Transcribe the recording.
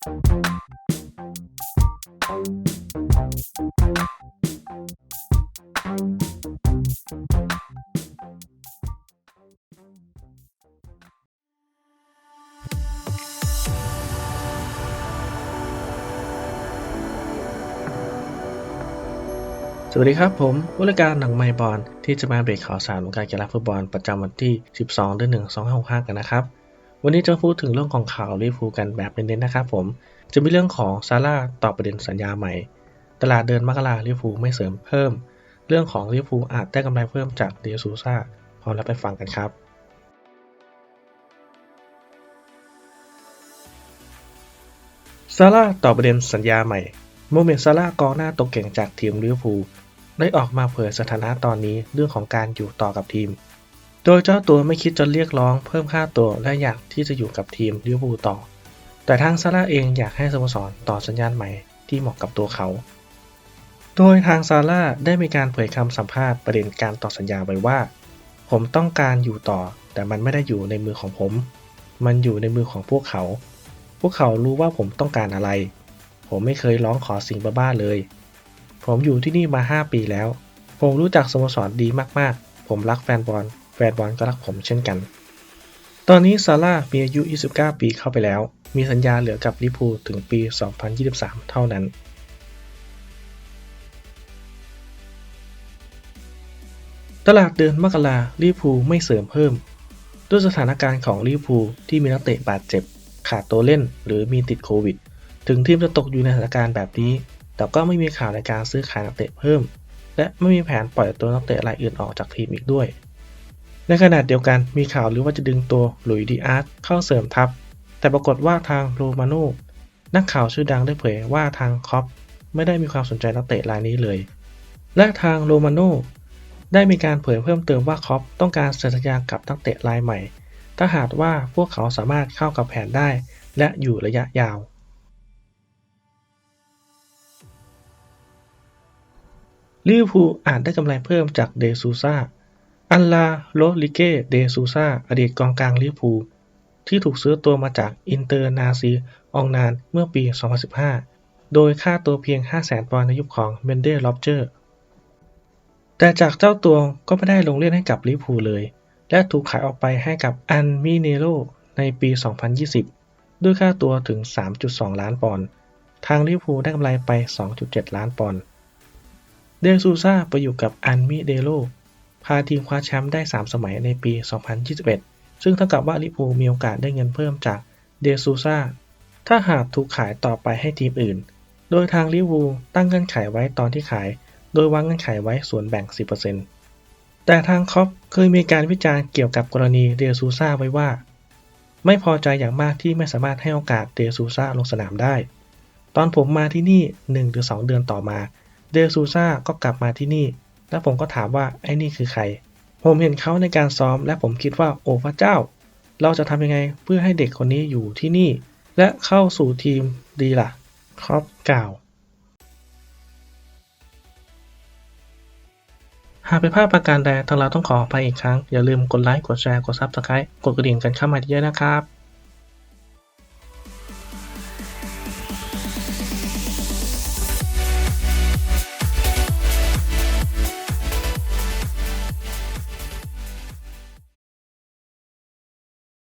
สวัสดีครับผมผู้รายการหนังไมบอลที่จะมาเบรกข่าวสารวงการกีฬาฟุตบอลประจำวันที่ 12 เดือน 1 2565 กันนะครับ วันนี้จะพูดถึงเรื่องของข่าวลิเวอร์พูกันแบบเน้นๆนะครับผม จะมีเรื่องของซาร่าตอบประเด็นสัญญาใหม่ ตลาดเดินมกราลิเวอร์พูไม่เสริมเพิ่ม เรื่องของลิเวอร์พูอาจได้กำไรเพิ่มจากเดียซูซ่าพร้อมแล้วไปฟังกันครับ ซาร่าตอบประเด็นสัญญาใหม่ โมเมนต์ซาร่ากองหน้าตัวเก่งจากทีมลิเวอร์พูได้ออกมาเผยสถานะตอนนี้เรื่องของการอยู่ต่อกับทีม โดยเจ้าตัวไม่คิดจะเรียกร้องเพิ่มค่าตัวและอยากที่จะอยู่กับทีมลิเวอร์พูลต่อ แต่ทางซาร่าเองอยากให้สโมสรต่อสัญญาณใหม่ที่เหมาะกับตัวเขา โดยทางซาร่าได้มีการเผยคำสัมภาษณ์ประเด็นการต่อสัญญาไว้ว่า ผมต้องการอยู่ต่อ แต่มันไม่ได้อยู่ในมือของผม มันอยู่ในมือของพวกเขา พวกเขารู้ว่าผมต้องการอะไร ผมไม่เคยร้องขอสิ่งบ้าๆเลย ผมอยู่ที่นี่มา 5 ปีแล้ว ผมรู้จักสโมสรดีมากๆ ผมรักแฟนบอล แฟนบอลก็รักผมเช่นกัน ตอนนี้ซาร่ามีอายุ 29 ปีเข้าไปแล้ว มีสัญญาเหลือกับลิพูถึงปี 2023 เท่านั้น ตลาดเดือนมกราลิพูไม่เสริมเพิ่ม ด้วยสถานการณ์ของลิพูที่มีนักเตะบาดเจ็บ ขาดตัวเล่นหรือมีติดโควิด ถึงทีมจะตกอยู่ในสถานการณ์แบบนี้ แต่ก็ไม่มีข่าวในการซื้อขายนักเตะเพิ่ม และไม่มีแผนปล่อยตัวนักเตะรายอื่นออกจากทีมอีกด้วย ในขณะเดียวกันมีข่าวหรือว่าจะดึงตัวหลุยดีอาร์ตเข้าเสริมทัพ แต่ปรากฏว่าทางโรมาโน่นักข่าวชื่อดังได้เผยว่าทางคอปไม่ได้มีความสนใจนักเตะรายนี้เลย และทางโรมาโน่ได้มีการเผยเพิ่มเติมว่าคอปต้องการเซ็นสัญญากับนักเตะรายใหม่ ถ้าหากว่าพวกเขาสามารถเข้ากับแผนได้ และอยู่ระยะยาว ลิเวอร์พูลอาจได้กำไรเพิ่มจากเดซูซ่า อัลลาโรลิเกเดซูซาอดีตกองกลางลิเวอร์พูลที่ถูกซื้อตัวมาจากอินเตอร์นาซีอองนานเมื่อปี 2015 โดยค่าตัวเพียง 500,000ปอนด์ในยุคของเมนเดลล็อบเจอร์ แต่จากเจ้าตัวก็ไม่ได้ลงเล่นให้กับลิเวอร์พูลเลย และถูกขายออกไปให้กับอันมิเนโรในปี 2020 ด้วยค่าตัวถึง 3.2 ล้านปอนด์ ทางลิเวอร์พูลได้กำไรไป 2.7 ล้านปอนด์ เดซูซาไปอยู่กับอันมิเดโร พาทีมคว้าแชมป์ได้ 3 สมัยในปี 2021 ซึ่งเท่ากับว่าลิเวอร์พูมีโอกาสได้เงินเพิ่มจากเดซูซาถ้าหากถูกขายต่อไปให้ทีมอื่น โดยทางลิเวอร์พูตั้งเงื่อนไขไว้ตอนที่ขาย โดยวางเงื่อนไขไว้ส่วนแบ่ง 10%แต่ทางคอปเคยมีการวิจารณ์เกี่ยวกับกรณีเดซูซาไว้ว่า ไม่พอใจอย่างมากที่ไม่สามารถให้โอกาสเดซูซาลงสนามได้ ตอนผมมาที่นี่ 1-2 เดือนต่อมา เดซูซาก็กลับมาที่นี่ แล้วผมก็ถามว่าไอ้นี่คือใคร ผมเห็นเขาในการซ้อม และผมคิดว่าโอ้พระเจ้า เราจะทำยังไงเพื่อให้เด็กคนนี้อยู่ที่นี่ และเข้าสู่ทีมดีล่ะ ครอปกล่าว หากเป็นภาพประการใดทางเราต้องขออภัยอีกครั้ง อย่าลืมกดไลค์ กดแชร์ กด Subscribe กดกระดิ่งกันเข้ามาเยอะนะครับ